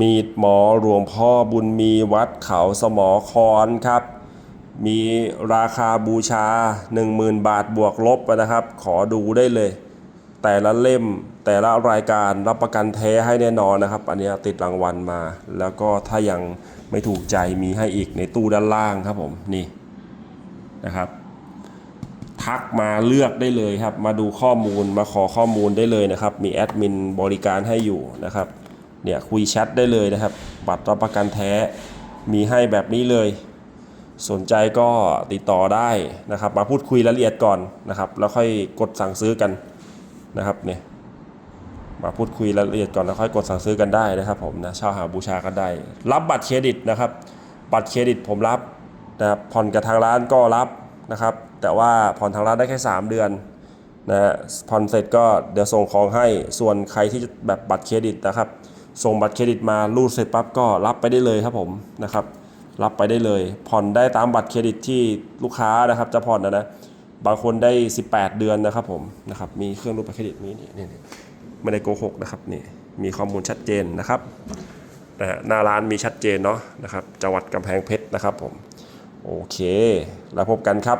มีดหมอหลวงพ่อบุญมีวัดเขาสมอคอนครับ มีราคาบูชา 10,000 บาทบวกลบนะครับ ขอดูได้เลย แต่ละเล่มแต่ละรายการรับประกันแท้ให้แน่นอนนะครับ อันนี้ติดรางวัลมา แล้วก็ถ้ายังไม่ถูกใจมีให้อีกในตู้ด้านล่างครับผมนี่นะครับ ทักมาเลือกได้เลยครับ มาดูข้อมูลมาขอข้อมูลได้เลยนะครับ มีแอดมินบริการให้อยู่นะครับ เนี่ยคุยแชทได้เลยนะครับ บัตรรับประกันแท้มีให้แบบนี้เลย สนใจก็ติดต่อได้นะครับ มาพูดคุยรายละเอียดก่อนนะครับ แล้วค่อยกดสั่งซื้อกันนะครับเนี่ยมาพูดคุยรายละเอียดก่อนแล้วค่อยกดสั่งซื้อกันได้นะครับผมนะเช่าหาบูชากันได้ รับบัตรเครดิตนะครับ บัตรเครดิตผมรับนะครับผ่อนกับทางร้านก็รับนะครับ แต่ว่าผ่อนทางร้านได้แค่ 3 เดือนนะฮะผ่อนเสร็จก็เดี๋ยวส่งของให้ส่วนใครที่แบบบัตรเครดิตนะครับ ส่งบัตรเครดิตมารูดเสร็จปั๊บก็รับไปได้เลยครับผมนะครับ รับไปได้เลย ผ่อนได้ตามบัตรเครดิตที่ลูกค้านะครับ จะผ่อนนะนะบางคนได้ 18 เดือนนะครับผมนะครับมีเครื่องรูดบัตรเครดิตนี้นี่นี่นี่ไม่ได้โกหกนะครับนี่มีข้อมูลชัดเจนนะครับนะฮะหน้าร้านมีชัดเจนเนาะนะครับจังหวัดกำแพงเพชรนะครับผมโอเค แล้วพบกันครับ